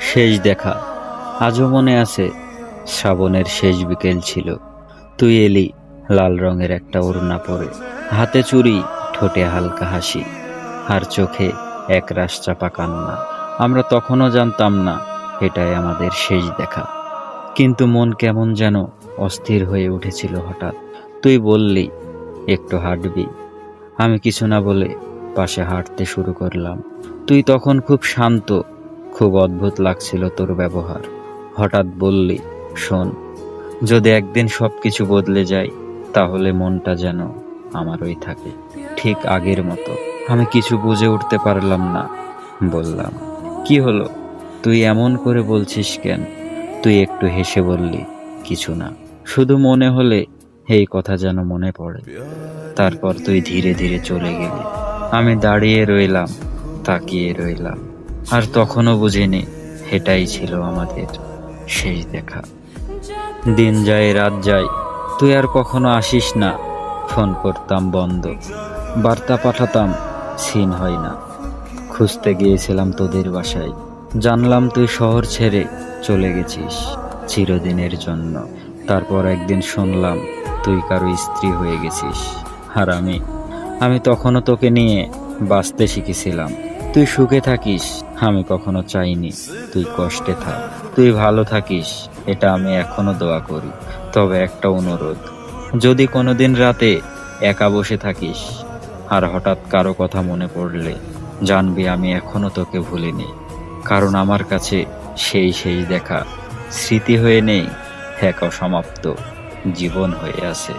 শেষ দেখা। আজও মনে আছে, শ্রাবণের শেষ বিকেল ছিল। তুই এলি লাল রঙের একটা ওড়না পরে। হাতে চুড়ি ঠোঁটে হালকা হাসি, আর চোখে এক রাশ চাপা কান্না। আমরা তখনও জানতাম না, এটাই আমাদের শেষ দেখা। কিন্তু মন কেমন যেন অস্থির হয়ে উঠেছিল হঠাৎ। তুই বললি, একটু হাঁটবি। আমি কিছু না বলে পাশে হাঁটতে শুরু করলাম। তুই তখন খুব শান্ত, খুব অদ্ভুত লাগছিল তোর ব্যবহার। হঠাৎ বললি, শোন, যদি একদিন সব কিছু বদলে যায়, তাহলে মনটা যেন আমারই থাকে। ঠিক আগের মতো। আমি কিছু বুঝে উঠতে পারলাম না, বললাম, কি হলো? তুই এমন করে বলছিস কেন? তুই একটু হেসে বললি, কিছু না। শুধু মনে হলে এই কথা যেন মনে পড়ে। তারপর তুই ধীরে ধীরে চলে গেলি। আমি দাঁড়িয়ে রইলাম তাকিয়ে রইলাম। আর তখনও বুঝিনি এটাই ছিল আমাদের শেষ দেখা। দিন যায়, রাত যায়, তুই আর কখনো আসিস না। ফোন করতাম বন্ধ, বার্তা পাঠাতাম, সিন হয় না। খুঁজতে গিয়েছিলাম তোদের বাসায়, জানলাম তুই শহর ছেড়ে চলে গেছিস চিরদিনের জন্য। তারপর একদিন শুনলাম তুই কারও স্ত্রী হয়ে গেছিস। আর আমি আমি তখনও তোকে নিয়ে বাঁচতে শিখেছিলাম। তুই সুখে থাকিস, আমি কখনো চাইনি তুই কষ্টে থাক। তুই ভালো থাকিস, এটা আমি এখনও দোয়া করি, তবে একটা অনুরোধ, যদি কোনোদিন রাতে একা বসে থাকিস, আর হঠাৎ কারও কথা মনে পড়লে জানবি আমি এখনও তোকে ভুলিনি, কারণ আমার কাছে সেই সেই দেখা, স্মৃতি হয়ে নেই এক অসমাপ্ত জীবন হয়ে আছে।